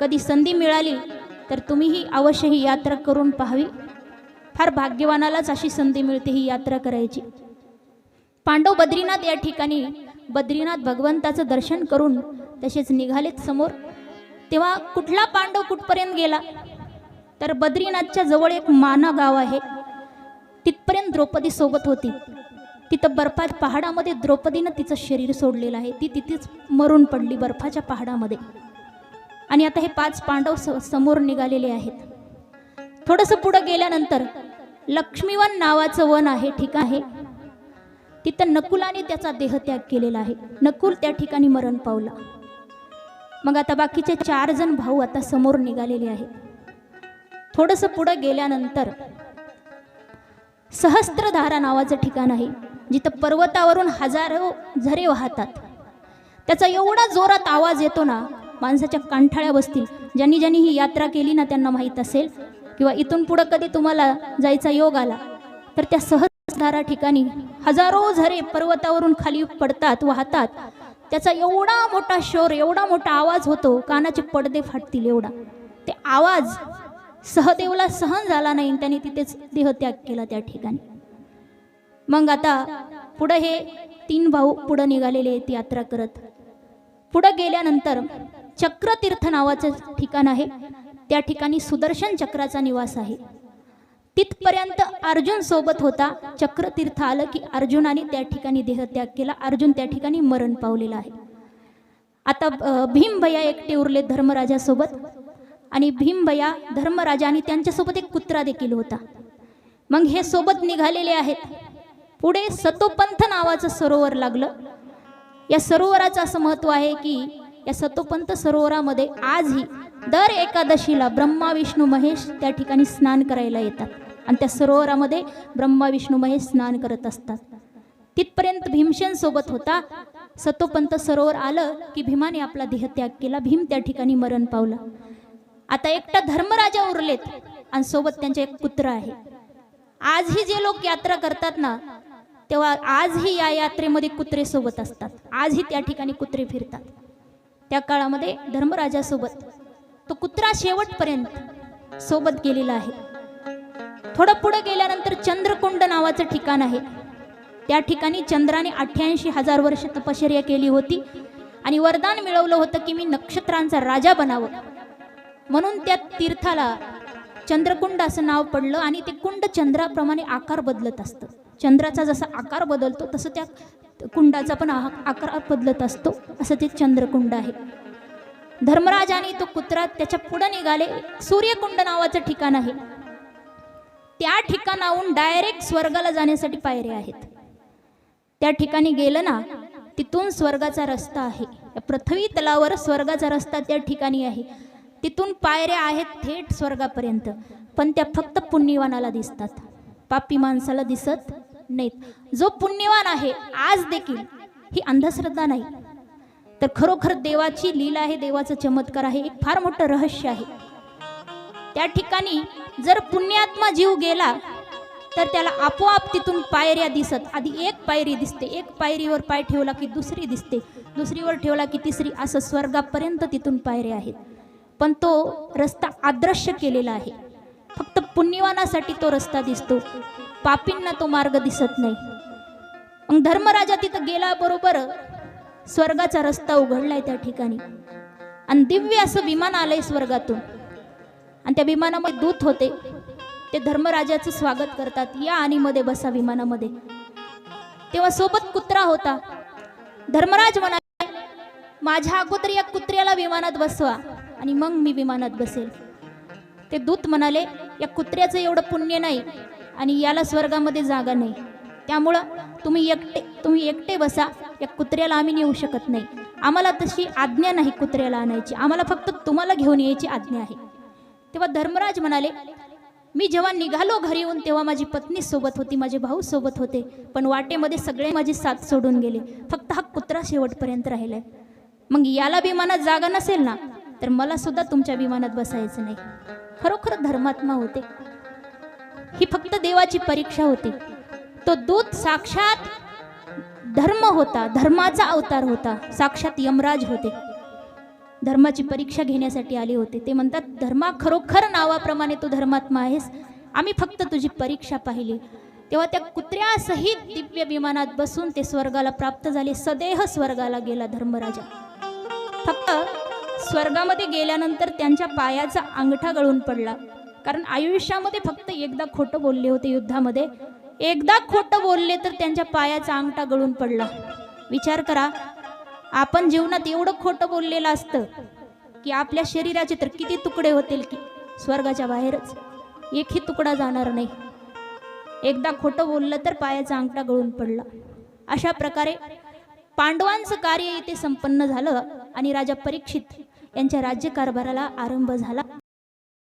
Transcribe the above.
कधी संधी मिळाली तर तुम्हीही अवश्य ही यात्रा करून पाहावी. फार भाग्यवानालाच अशी संधी मिळते ही यात्रा करायची. पांडव बद्रीनाथ या ठिकाणी बद्रीनाथ भगवंताचं दर्शन करून तसेच निघालेत समोर. तेव्हा कुठला पांडव कुठपर्यंत गेला? तर बद्रीनाथच्या जवळ एक माना गाव आहे. तिथपर्यंत द्रौपदी सोबत होती. तिथं बर्फात पहाडामध्ये द्रौपदीनं तिचं शरीर सोडलेलं आहे. ती तिथेच मरून पडली बर्फाच्या पहाडामध्ये. आणि आता हे पाच पांडव स समोर निघालेले आहेत. थोडंसं पुढं गेल्यानंतर लक्ष्मीवन नावाचं वन आहे ठीक आहे. तिथं नकुलाने त्याचा देहत्याग केलेला आहे. नकुल त्या ठिकाणी मरण पावला. मग आता बाकीचे चार जण भाऊ आता समोर निघालेले आहेत. थोडंसं पुढं गेल्यानंतर सहस्त्रधारा नावाचं ठिकाण आहे जिथं पर्वतावरून हजारो झरे वाहतात. त्याचा एवढा जोरात आवाज येतो ना माणसाच्या कांठाळ्या बसतील. ज्यांनी ज्यांनी ही यात्रा केली ना त्यांना माहीत असेल. किंवा इथून पुढं कधी तुम्हाला जायचा योग आला तर त्या सहजधारा ठिकाणी हजारो झरे पर्वतावरून खाली पडतात वाहतात. त्याचा एवढा मोठा शोर एवढा मोठा आवाज होतो कानाचे पडदे फाटतील एवढा. ते आवाज सहदेवला सहन झाला नाही त्याने तिथेच देहत्याग केला त्या ठिकाणी. मग आता पुढं हे तीन भाऊ पुढं निघालेले आहेत यात्रा करत. पुढं गेल्यानंतर चक्रतीर्थ नावाचं ठिकाण आहे. त्या ठिकाणी सुदर्शन चक्राचा निवास आहे. तिथपर्यंत अर्जुन सोबत होता. चक्रतीर्थ आलं की अर्जुनाने त्या ठिकाणी देहत्याग केला. अर्जुन त्या ठिकाणी मरण पावलेला आहे. आता अ, भीम एकटे उरले धर्मराजासोबत. आणि भीम भैया धर्मराजा आणि त्यांच्यासोबत एक कुत्रा देखील होता. मग हे सोबत निघालेले आहेत. पुढे सतोपंथ नावाचं सरोवर लागलं. या सरोवराचं असं महत्त्व आहे की या सतोपंत सरोवरामध्ये आजही दर एकादशीला ब्रह्मा विष्णू महेश त्या ठिकाणी स्नान करायला येतात. आणि त्या सरोवरामध्ये ब्रह्मा विष्णू महेश स्नान करत असतात. तिथपर्यंत भीमसेन सोबत होता. सतोपंत सरोवर आलं की भीमाने आपला देहत्याग केला. भीम त्या ठिकाणी मरण पावला. आता एकटा धर्मराजा उरलेत आणि सोबत त्यांचे एक पुत्र आहे. आजही जे लोक यात्रा करतात ना तेव्हा आजही या यात्रेमध्ये कुत्रे सोबत असतात. आजही त्या ठिकाणी कुत्रे फिरतात. त्या काळामध्ये धर्मराजासोबत तो कुत्रा शेवटपर्यंत सोबत गेलेला आहे. थोडं पुढं गेल्यानंतर चंद्रकुंड नावाचं ठिकाण आहे. त्या ठिकाणी चंद्राने अठ्ठ्याऐंशी हजार वर्ष तपश्चर्या केली होती आणि वरदान मिळवलं होतं की मी नक्षत्रांचा राजा बनावं. म्हणून त्या तीर्थाला चंद्रकुंड असं नाव पडलं आणि ते कुंड चंद्राप्रमाणे आकार बदलत असतं. चंद्राचा जसा आकार बदलतो तसं त्या कुंडाचा पण आकार बदलत असतो. असं ते चंद्रकुंड आहे. धर्मराज आणि तो कुत्रा त्याच्या पुढे निघाले. सूर्यकुंड नावाचं ठिकाण आहे. त्या ठिकाणाहून डायरेक्ट स्वर्गाला जाण्यासाठी पायऱ्या आहेत. त्या ठिकाणी गेलं ना तिथून स्वर्गाचा रस्ता आहे. या पृथ्वी तलावर स्वर्गाचा रस्ता त्या ठिकाणी आहे. तिथून पायऱ्या आहेत थेट स्वर्गापर्यंत. पण त्या फक्त पुण्यवानाला दिसतात. पापी माणसाला दिसत नाहीत. जो पुण्यवान आहे आज देखील ही अंधश्रद्धा नाही. तर खरोखर देवाची लीला आहे देवाचा चमत्कार आहे एक फार मोठं रहस्य आहे. त्या ठिकाणी जर पुण्यात्मा जीव गेला तर त्याला आपोआप तिथून पायऱ्या दिसत. आधी एक पायरी दिसते एक पायरीवर पाय ठेवला की दुसरी दिसते. दुसरीवर ठेवला की तिसरी असं स्वर्गापर्यंत तिथून पायऱ्या आहेत. पण तो रस्ता आदृश्य केलेला आहे. फक्त पुण्यवानासाठी तो रस्ता दिसतो. पापींना तो मार्ग दिसत नाही. मग धर्मराजा तिथं गेला बरोबर स्वर्गाचा रस्ता उघडलाय त्या ठिकाणी. आणि दिव्य असं विमान आलंय स्वर्गातून. आणि त्या विमानामध्ये दूत होते. ते धर्मराजाचं स्वागत करतात. या आणीमध्ये बसा विमानामध्ये. तेव्हा सोबत कुत्रा होता. धर्मराज म्हणाले माझ्या अगोदर या कुत्र्याला विमानात बसवा आणि मग मी विमानात बसेल. ते दूत म्हणाले या कुत्र्याचं एवढं पुण्य नाही. आणि याला स्वर्गामध्ये जागा नाही. त्यामुळं तुम्ही एकटे तुम्ही एकटे बसा. या कुत्र्याला आम्ही नेऊ शकत नाही. आम्हाला तशी आज्ञा नाही कुत्र्याला आणायची. आम्हाला फक्त तुम्हाला घेऊन यायची आज्ञा आहे. तेव्हा धर्मराज म्हणाले मी जेव्हा निघालो घरी येऊन तेव्हा माझी पत्नी सोबत होती माझे भाऊ सोबत होते. पण वाटेमध्ये सगळे माझी साथ सोडून गेले. फक्त हा कुत्रा शेवटपर्यंत राहिलाय. मग याला विमानात जागा नसेल ना? तर मला सुद्धा तुमच्या विमानात बसायचं नाही. खरोखर धर्मात्मा होते. ही फक्त देवाची परीक्षा होती. तो दूत साक्षात धर्म होता धर्माचा अवतार होता. साक्षात यमराज होते. धर्माची परीक्षा घेण्यासाठी आले होते. ते म्हणतात धर्मा खरोखर नावाप्रमाणे तू धर्मात्मा आहेस. आम्ही फक्त तुझी परीक्षा पाहिली. तेव्हा त्या कुत्र्यासहित दिव्य विमानात बसून ते स्वर्गाला प्राप्त झाले. सदेह स्वर्गाला गेला धर्मराजा. फक्त स्वर्गामध्ये गेल्यानंतर त्यांच्या पायाचा अंगठा गळून पडला. कारण आयुष्यामध्ये फक्त एकदा खोटं बोलले होते युद्धामध्ये. एकदा खोटं बोलले तर त्यांच्या पायाचा अंगठा गळून पडला. विचार करा आपण जीवनात एवढं खोटं बोललेलं असतं की आपल्या शरीराचे तर किती तुकडे होतील की स्वर्गाच्या बाहेरच. एकही तुकडा जाणार नाही. एकदा खोटं बोललं तर पायाचा अंगठा गळून पडला. अशा प्रकारे पांडवांचं कार्य इथे संपन्न झालं आणि राजा परीक्षित यांच्या राज्यकारभाराला आरंभ झाला.